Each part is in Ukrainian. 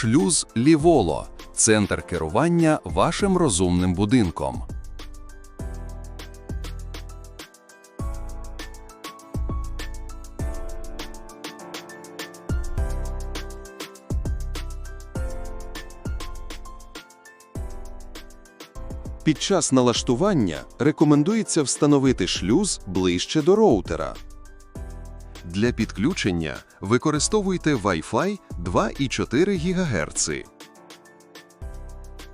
Шлюз Ліволо центр керування вашим розумним будинком. Під час налаштування рекомендується встановити шлюз ближче до роутера. Для підключення використовуйте Wi-Fi 2,4 ГГц.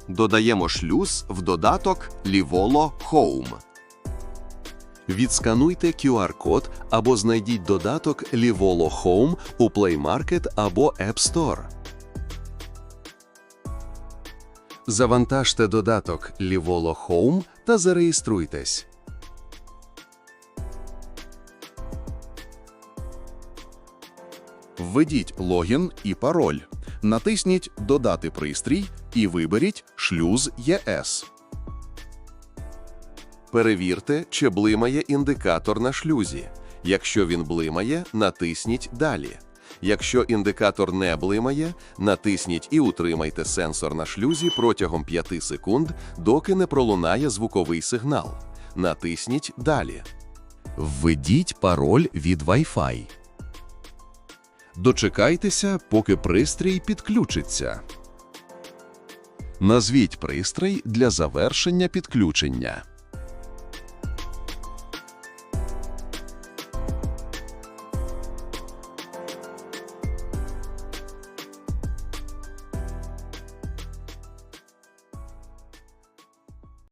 Додаємо шлюз в додаток Livolo Home. Відскануйте QR-код або знайдіть додаток Livolo Home у Play Market або App Store. Завантажте додаток Livolo Home та зареєструйтесь. Введіть логін і пароль. Натисніть Додати пристрій і виберіть шлюз ЄС. Перевірте, чи блимає індикатор на шлюзі. Якщо він блимає, натисніть Далі. Якщо індикатор не блимає, натисніть і утримайте сенсор на шлюзі протягом 5 секунд, доки не пролунає звуковий сигнал. Натисніть Далі. Введіть пароль від Wi-Fi. Дочекайтеся, поки пристрій підключиться. Назвіть пристрій для завершення підключення.